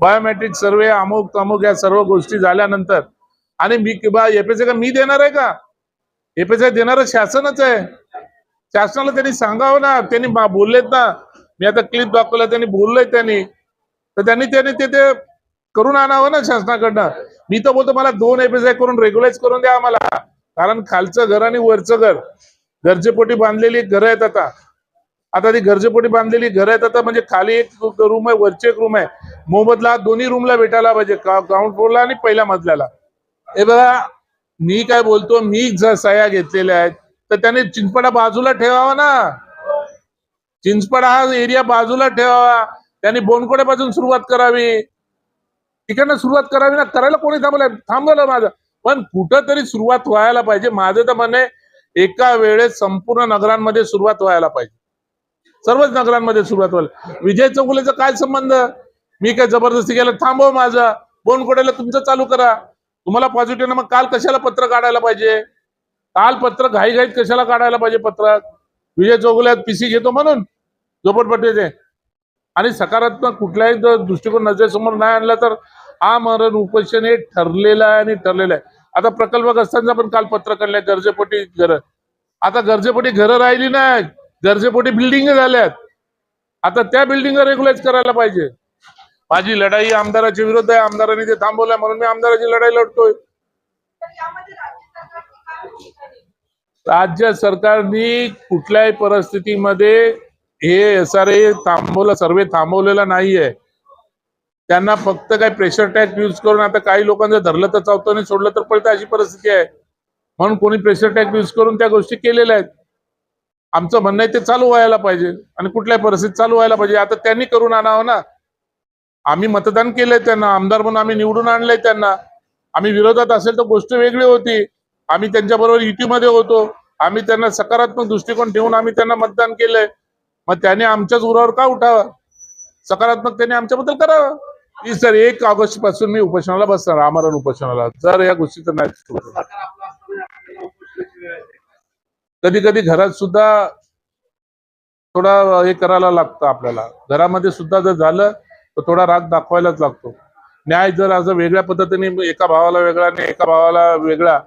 Biometric सर्वे अमुक तमुक या सर्व गोष्टी झाल्यानंतर. आणि मी किंवा एपीएसआय का मी देणार आहे का? एपीएसआय देणारं शासनच आहे. शासनाला त्यांनी सांगावं ना. त्यांनी बोललेत ना. मी आता क्लिप दाखवला त्यांनी बोललोय त्यांनी. तर त्यांनी त्यांनी ते ते करून आणावं ना शासनाकडनं. मी तर बोलतो मला दोन एपीएसआय करून रेग्युलाइज करून द्या आम्हाला. कारण खालचं घर आणि वरचं घर. गरजेपोटी बांधलेली घरं आहेत आता. आता ती गरजेपोटी बांधलेली घर आहेत. आता म्हणजे खाली एक रूम आहे वरचे एक रूम आहे. मोबदला दोन्ही रूमला भेटायला पाहिजे ग्राउंड फ्लोअरला आणि पहिल्या मजल्याला. हे बघा मी काय बोलतो मी जर सह्या घेतलेल्या आहेत तर त्याने चिंचपडा बाजूला ठेवावा ना. चिंचपडा हा एरिया बाजूला ठेवावा. त्यांनी बोनकोड्यापासून सुरुवात करावी. तिकडनं सुरुवात करावी ना करायला कोणी थांबलं थांबवलं माझं. पण कुठं तरी सुरुवात व्हायला पाहिजे. माझं तर म्हणे एका वेळेस संपूर्ण नगरांमध्ये सुरुवात व्हायला पाहिजे. सर्वच नगरांमध्ये सुरुवात व्हायला विजय चौगुलेचा काय संबंध? मी काय जबरदस्ती केलं? थांबव माझं. बोनकोड्याला तुमचं चालू करा. तुम्हाला पॉझिटिव्ह मग काल कशाला पत्र काढायला पाहिजे? काल पत्र घाईघाईत कशाला काढायला पाहिजे पत्रात विजय चौकुल्यात पीसी घेतो म्हणून. झोपडपट्टीचे आणि सकारात्मक कुठल्याही दृष्टिकोन नजरेसमोर नाही आणला तर आमरण उपोषण हे ठरलेलं आहे आणि ठरलेलं आहे. आता प्रकल्पग्रस्तांचा पण काल पत्र काढलंय. गरजेपोटी घर. आता गरजेपोटी घरं राहिली नाही गरजेपोटी बिल्डिंग झाल्यात आता त्या बिल्डिंग रेग्युलाइज करायला पाहिजे. माझी लढाई आमदाराच्या विरुद्ध आहे आमदारांनी ते थांबवलंय म्हणून मी आमदाराची लढाई लढतोय. राज्य सरकारनी कुठल्याही परिस्थितीमध्ये हे एस आर ए थांबवलं सर्वे थांबवलेला नाहीये. त्यांना फक्त काही प्रेशर टॅग यूज करून आता काही लोकांचं धरलं तर चावतं आणि सोडलं तर पळतं अशी परिस्थिती आहे. म्हणून कोणी प्रेशर टॅग यूज करून त्या गोष्टी केलेल्या आहेत. आमचं म्हणणं आहे ते चालू व्हायला पाहिजे आणि कुठल्याही परिस्थितीत चालू व्हायला पाहिजे. आता त्यांनी करून आणावं ना. आम्ही मतदान केलंय त्यांना आमदार म्हणून आम्ही निवडून आणलंय त्यांना. आम्ही विरोधात असेल तर गोष्ट वेगळी होती. आम्ही त्यांच्याबरोबर युतीमध्ये होतो. आम्ही त्यांना सकारात्मक दृष्टिकोन ठेवून आम्ही त्यांना मतदान केलंय. मग त्याने आमच्याच उरावर का उठावं? सकारात्मक त्यांनी आमच्याबद्दल करावं? सर एक ऑगस्टपासून मी उपोषणाला बसणार आमरण उपोषणाला. जर या गोष्टीचं नाही. कधी कधी घरात सुद्धा थोडा हे करायला लागतं आपल्याला. घरामध्ये सुद्धा जर झालं तर थोडा राग दाखवायलाच लागतो. न्याय जर असं वेगळ्या पद्धतीने एका भावाला वेगळा आणि एका भावाला वेगळा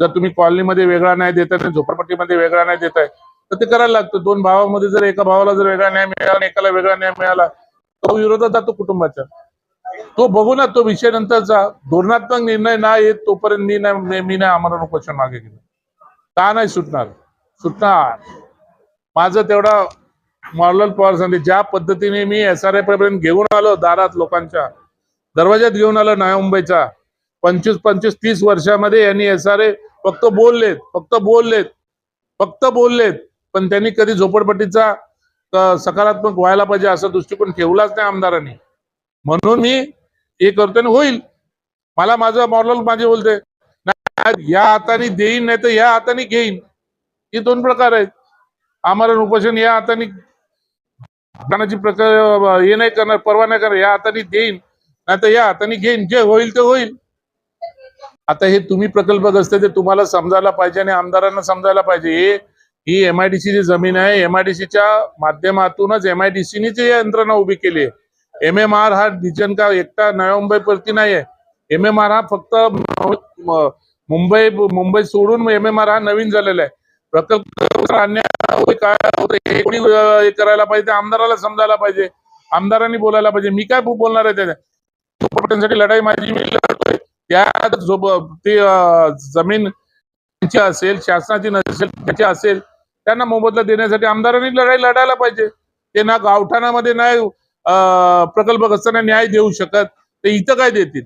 जर तुम्ही कॉलनीमध्ये वेगळा न्याय देताय आहे झोपडपट्टीमध्ये वेगळा न्याय देताय तर ते करायला लागतं. दोन भावामध्ये जर एका भावाला जर वेगळा न्याय मिळाला आणि एकाला वेगळा न्याय मिळाला तो विरोधात जातो कुटुंबाच्या. तो बघू ना तो विषय नंतरचा. धोरणात्मक निर्णय नाही येत तोपर्यंत मी नाही मी- नाही आमरण उपोषण मागे गेलं का नाही सुटणार? सुद्धा माझं तेवढा मॉरल पॉवर सांगते ज्या पद्धतीने मी एस आर पर्यंत घेऊन आलो दारात लोकांच्या दरवाज्यात घेऊन आलो नव्या मुंबईचा पंचवीस पंचवीस तीस वर्षामध्ये यांनी एस आर ए फक्त बोललेत फक्त बोललेत फक्त बोललेत. पण त्यांनी कधी झोपडपट्टीचा सकारात्मक व्हायला पाहिजे असा दृष्टिकोन ठेवलाच नाही आमदारांनी. म्हणून मी हे करतो होईल. मला माझं मॉरल माझे बोलते. नाही, या हाताने देईन नाही तर या हाताने घेईन. हे दोन प्रकार आहेत. आमरण उपोषण या हाताने दानाची प्रकार हे नाही करणार परवा नाही करणार या हाताने देईन. नाही तर या हाताने घेईन. जे होईल ते होईल. आता हे तुम्ही प्रकल्पग्रस्त ते तुम्हाला समजायला पाहिजे आणि आमदारांना समजायला पाहिजे. हे ही एमआयडीसी ची जमीन आहे. एमआयडीसीच्या माध्यमातूनच एमआयडीसीनीच ही यंत्रणा उभी केली आहे. एम एम आर हा डिजन का एकटा नव्या मुंबई परती नाही आहे एम एम आर हा फक्त मुंबई मुंबई सोडून एम एम आर हा नवीन झालेला आहे. प्रकल्प अन्याय काय होतं हे कोणी करायला पाहिजे आमदाराला समजायला पाहिजे आमदारांनी बोलायला पाहिजे. मी काय बोलणार आहे त्यासाठी लढाई माझी मी लढतोय. त्या झोप ते जमीन त्यांची असेल शासनाची नसेल त्याची असेल त्यांना मोबदला देण्यासाठी आमदारांनी लढाई लढायला पाहिजे. ते ना गावठाणामध्ये नाही प्रकल्पग्रस्तांना न्याय देऊ शकत ते इथं काय देतील?